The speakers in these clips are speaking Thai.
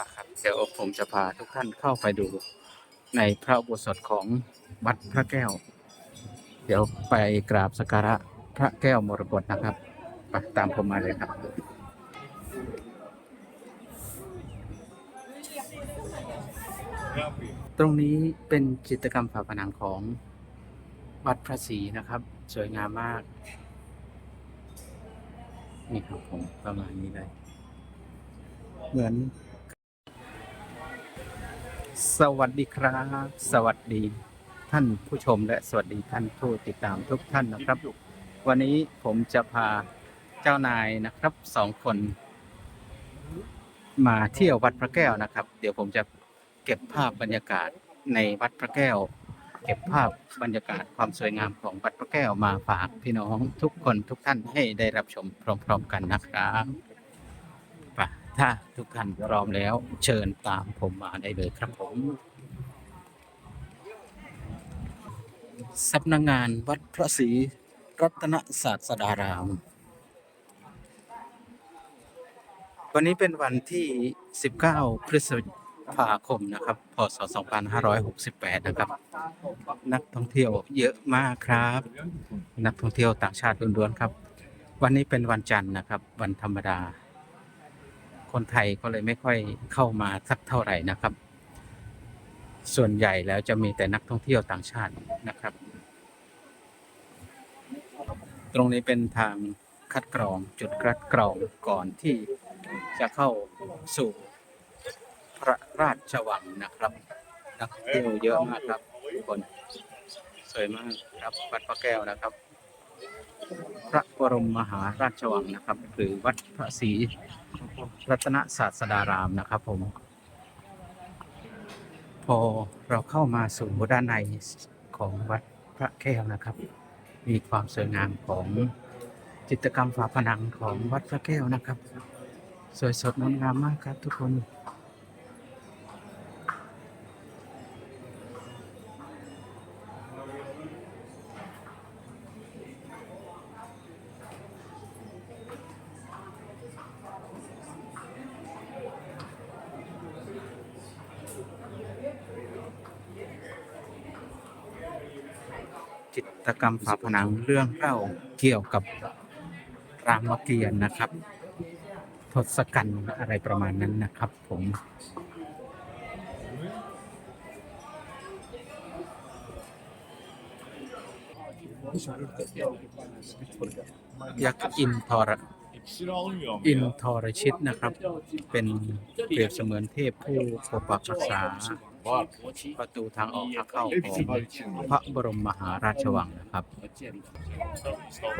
อะครับ เดี๋ยวผมจะพาทุกท่านเข้าไปดูในพระอุโบสถของวัดพระแก้ว เดี๋ยวไปกราบสักการะพระแก้วมรกตนะครับไปตามผมมาเลยครับ ตรงนี้เป็นจิตรกรรมฝาผนังของวัดพระศรีนะครับ สวยงามมาก นี่ครับผมประมาณนี้เลยเหมือน สวัสดีครับ สวัสดีท่านผู้ชมและสวัสดีท่านผู้ติดตามทุกท่านนะครับ วันนี้ผมจะพาเจ้านายนะครับสองคน มาเที่ยววัดพระแก้วนะครับ เดี๋ยวผมจะเก็บภาพบรรยากาศในวัดพระแก้ว เก็บภาพบรรยากาศความสวยงามของวัดพระแก้วมาฝากพี่น้องทุกคนทุกท่านให้ได้รับชมพร้อม ๆ กันนะครับ ถ้าทุกท่านพร้อมแล้วเชิญตามผมมาได้เลยครับผมสำนักงานวัดพระศรีรัตนศาสดาราม วันนี้เป็นวันที่ 19 พฤษภาคมนะครับ พศ 2568 นะครับ นักท่องเที่ยวเยอะมากครับ นักท่องเที่ยวต่างชาติล้วนๆครับ วันนี้เป็นวันจันทร์นะครับ วันธรรมดา คนไทยก็เลยไม่ค่อยเข้ามาสักเท่าไหร่นะครับ ส่วนใหญ่แล้วจะมีแต่นักท่องเที่ยวต่างชาตินะครับ ตรงนี้เป็นทางคัดกรองจุดคัดกรองก่อนที่จะเข้าสู่พระราชวังนะครับนักเที่ยวเยอะมากครับทุกคนสวยมากครับวัดพระแก้วนะครับ พระบรมมหาราชวังนะครับ หรือวัดพระศรี รัตนศาสดารามนะครับผม พอเราเข้ามาสู่ด้านในของวัดพระแก้วนะครับ มีความสวยงามของจิตรกรรมฝาผนังของวัดพระแก้วนะครับ สวยสดงดงามมากครับทุกคน ตรกรรมฝาผนังเรื่องเล่าเกี่ยวกับรามเกียรติ์นะครับ ทศกัณฐ์อะไรประมาณนั้นนะครับผมยักษ์อินทรอินทรชิตนะครับ เป็นเปรียบเสมือนเทพผู้ปกปักรักษา ประตูทางออกทางเข้าของพระบรมมหาราชวังนะครับ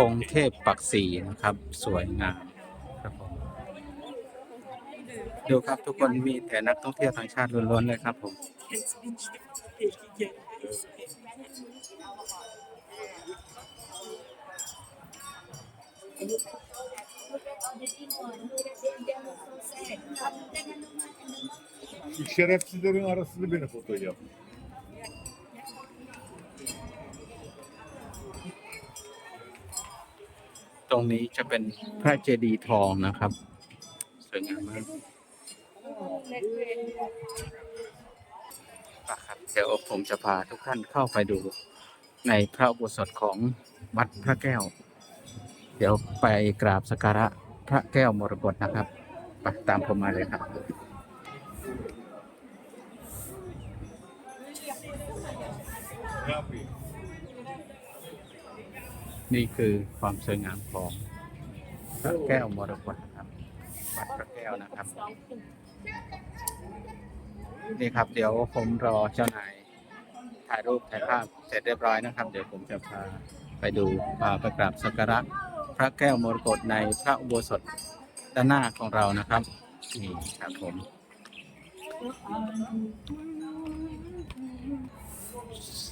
องค์เทพปักษีนะครับ สวยงามครับผมดูครับทุกคนมีแต่นักท่องเที่ยวต่างชาติล้วนๆเลยครับผม Şu şerefsizlerin arasında beni foto yap. ตรงนี้จะเป็นพระเจดีย์ทองนะครับ สวยงามมากอะครับเดี๋ยวผมจะพาทุกท่านเข้าไปดูในพระอุโบสถของวัดพระแก้ว เดี๋ยวไปกราบสักการะพระแก้วมรกตนะครับไปตามผมมาเลยครับ นี่คือความสวยงามของพระแก้วมรกตนะครับวัดพระแก้วนะครับ นี่ครับ เดี๋ยวผมรอเจ้านายถ่ายรูปถ่ายภาพเสร็จเรียบร้อยนะครับ เดี๋ยวผมจะพาไปดูพาไปกราบสักการะพระแก้วมรกตในพระอุโบสถด้านหน้าของเรานะครับนี่ครับผม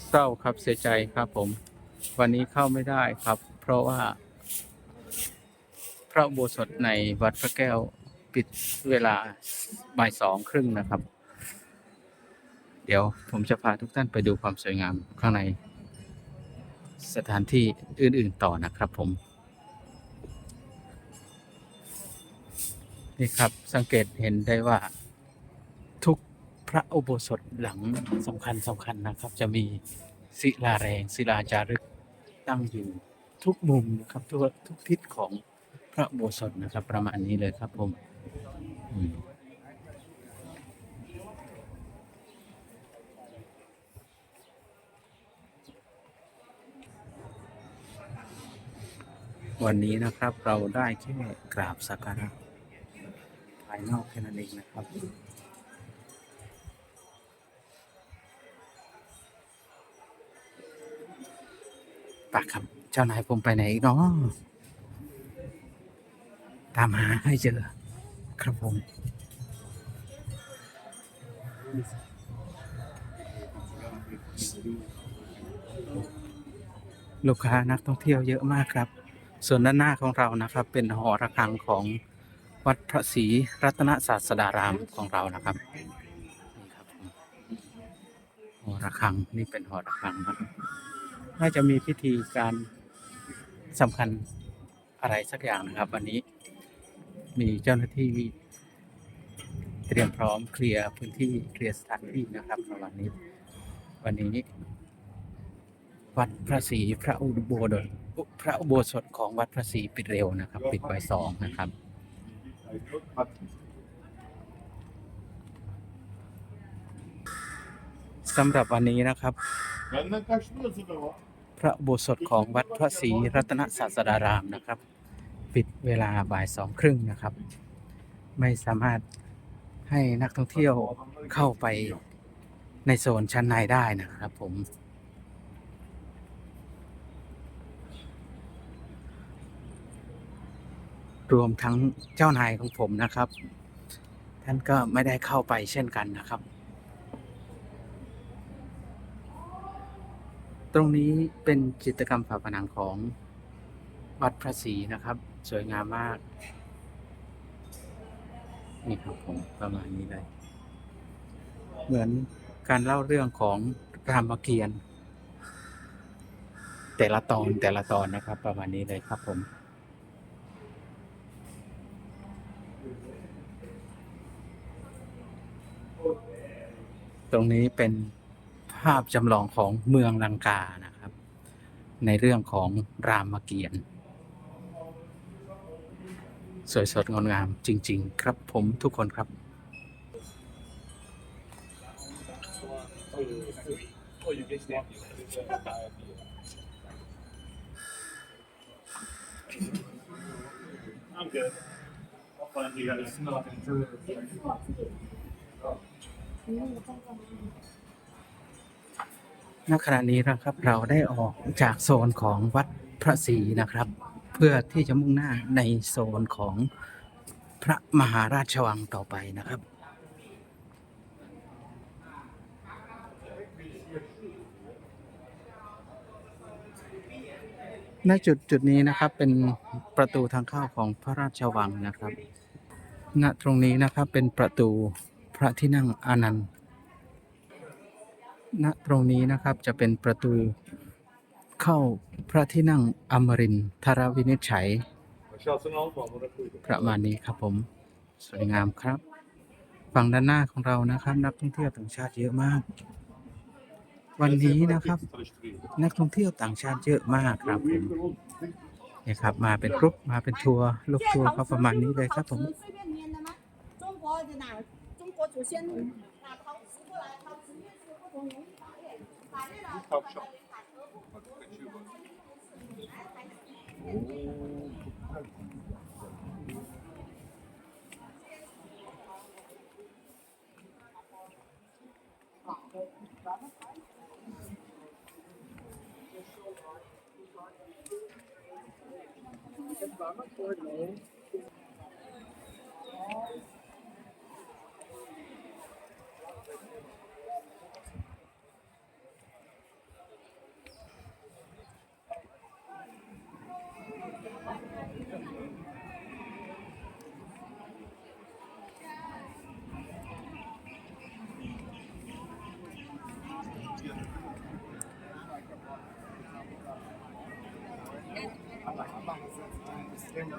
เศร้าครับเสียใจครับผม วันนี้เข้าไม่ได้ครับ เพราะว่า พระอุโบสถในวัดพระแก้วปิดเวลาบ่ายสองครึ่งนะครับ เดี๋ยวผมจะพาทุกท่านไปดูความสวยงามข้างใน สถานที่อื่นๆต่อนะครับผม นี่ครับสังเกตเห็นได้ว่า พระอุโบสถหลังสำคัญสำคัญนะครับ จะมีศิลาแรงศิลาจารึกตั้งอยู่ทุกมุมนะครับทุกทุกทิศของพระอุโบสถนะครับ ประมาณนี้เลยครับผมอืมวันนี้นะครับเราได้แค่กราบสักการะภายนอกแค่นั้นเองนะครับ ปากครับ เจ้านายผมไปไหนอีกเนาะตามหาให้เจอ ครับผม ลูกค้านักท่องเที่ยวเยอะมากครับ ส่วนด้านหน้าของเรานะครับ เป็นหอระฆังของวัดพระศรีรัตนศาสดารามของเรานะครับนี่ครับหอระฆังนี่เป็นหอระฆังครับ น่าจะมีพิธีการสำคัญอะไรสักอย่างนะครับ วันนี้มีเจ้าหน้าที่เตรียมพร้อมเคลียร์พื้นที่เคลียร์สถานที่นะครับประมาณนี้ วันนี้ วัดพระศรีพระอุโบสถพระอุโบสถของวัดพระศรีปิดเร็วนะครับ ปิดบ่ายสองนะครับสำหรับวันนี้นะครับ พระโบสถของวัดพระศรีรัตนศาสดารามนะครับ ปิดเวลาบ่ายสองครึ่งนะครับ ไม่สามารถให้นักท่องเที่ยวเข้าไปในโซนชั้นในได้นะครับผม รวมทั้งเจ้านายของผมนะครับ ท่านก็ไม่ได้เข้าไปเช่นกันนะครับ ตรงนี้เป็นจิตรกรรมฝาผนังของวัดพระศรีนะครับ สวยงามมาก นี่ครับผมประมาณนี้เลย เหมือนการเล่าเรื่องของรามเกียรติ์แต่ละตอนแต่ละตอนนะครับ ประมาณนี้เลยครับผมตรงนี้เป็น ภาพจำลองของเมืองลังกานะครับ ในเรื่องของรามเกียรติ์สวยสดงดงามจริง ๆ ครับผมทุกคนครับ I'm ณขณะนี้นะครับเราได้ออกจากโซนของวัดพระศรีนะครับ เพื่อที่จะมุ่งหน้าในโซนของพระมหาราชวังต่อไปนะครับณจุดจุดนี้นะครับเป็นประตูทางเข้าของพระราชวังนะครับ ณตรงนี้นะครับเป็นประตูพระที่นั่งอนันต์ ณตรงนี้นะครับจะเป็นประตูเข้าพระที่นั่งอมรินทรวินิจฉัย ประมาณนี้ครับผม สวยงามครับ ฝั่งด้านหน้าของเรานะครับ นักท่องเที่ยวต่างชาติเยอะมาก วันนี้นะครับ นักท่องเที่ยวต่างชาติเยอะมากครับผมนี่ครับมาเป็นกรุ๊ปมาเป็นทัวร์ลูกทัวร์ก็ประมาณนี้เลยครับผม Top shop. Bak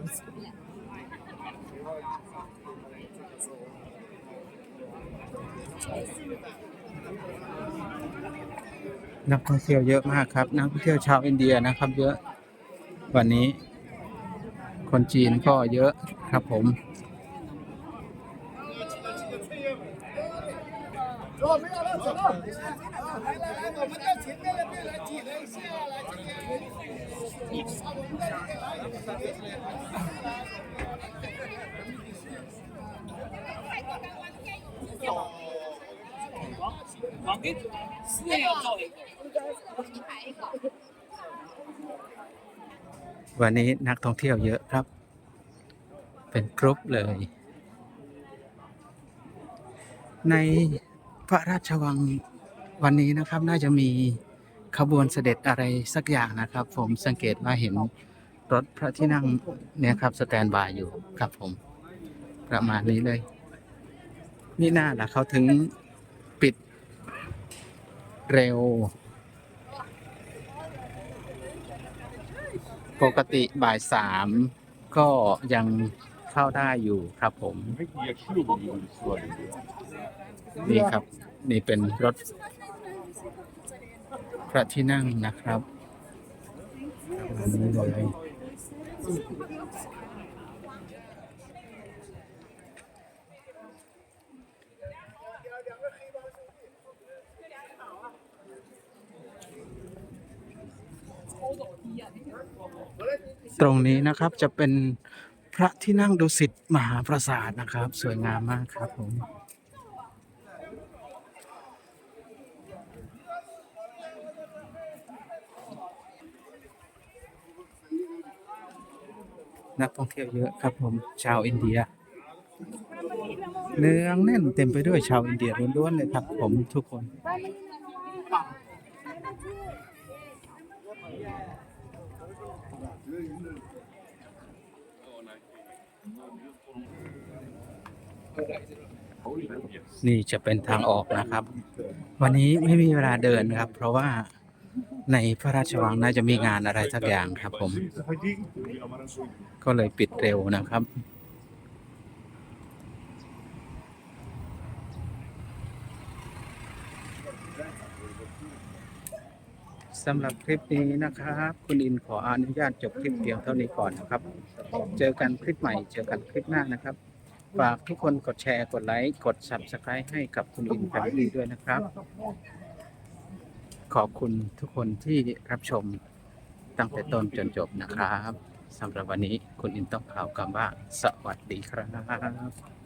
นักท่องเที่ยวเยอะมากครับ นักท่องเที่ยวชาวอินเดียนะครับ เยอะวันนี้ คนจีนก็เยอะครับผม 四要照一个。 วันนี้นักท่องเที่ยวเยอะครับ เป็นกรุ๊ปเลย ในพระราชวังวันนี้นะครับ น่าจะมี ขบวนเสด็จอะไรสักอย่างนะครับ ผมสังเกตว่าเห็นรถพระที่นั่งเนี่ยครับสแตนบายอยู่ครับผม ประมาณนี้เลย นี่น่าละเขาถึงปิดเร็ว ปกติบ่ายสามก็ยังเข้าได้อยู่ครับผม นี่ครับ นี่เป็นรถ พระที่นั่งนะครับอันนี้เลยตรงนี้นะครับจะเป็นพระที่นั่งดุสิตมหาปราสาทนะครับ สวยงามมากครับผม นักท่องเที่ยวเยอะครับผมชาวอินเดีย เนืองแน่นเต็มไปด้วยชาวอินเดียล้วนๆเลยครับผมทุกคน นี่จะเป็นทางออกนะครับ วันนี้ไม่มีเวลาเดินครับ เพราะว่า ในพระราชวังน่าจะมีงานอะไรสักอย่างครับผม ก็เลยปิดเร็วนะครับ สำหรับคลิปนี้นะครับ คุณอินขออนุญาตจบคลิปเดียวเท่านี้ก่อนนะครับ เจอกันคลิปใหม่ เจอกันคลิปหน้านะครับ ฝากทุกคนกดแชร์ กดไลค์ กด subscribe ให้กับคุณอินแฟมิลี่ด้วยนะครับ ขอบคุณทุกคนที่รับชมตั้งแต่ต้นจนจบนะครับสำหรับวันนี้คุณอินต้องข่าวคำว่าสวัสดีครับ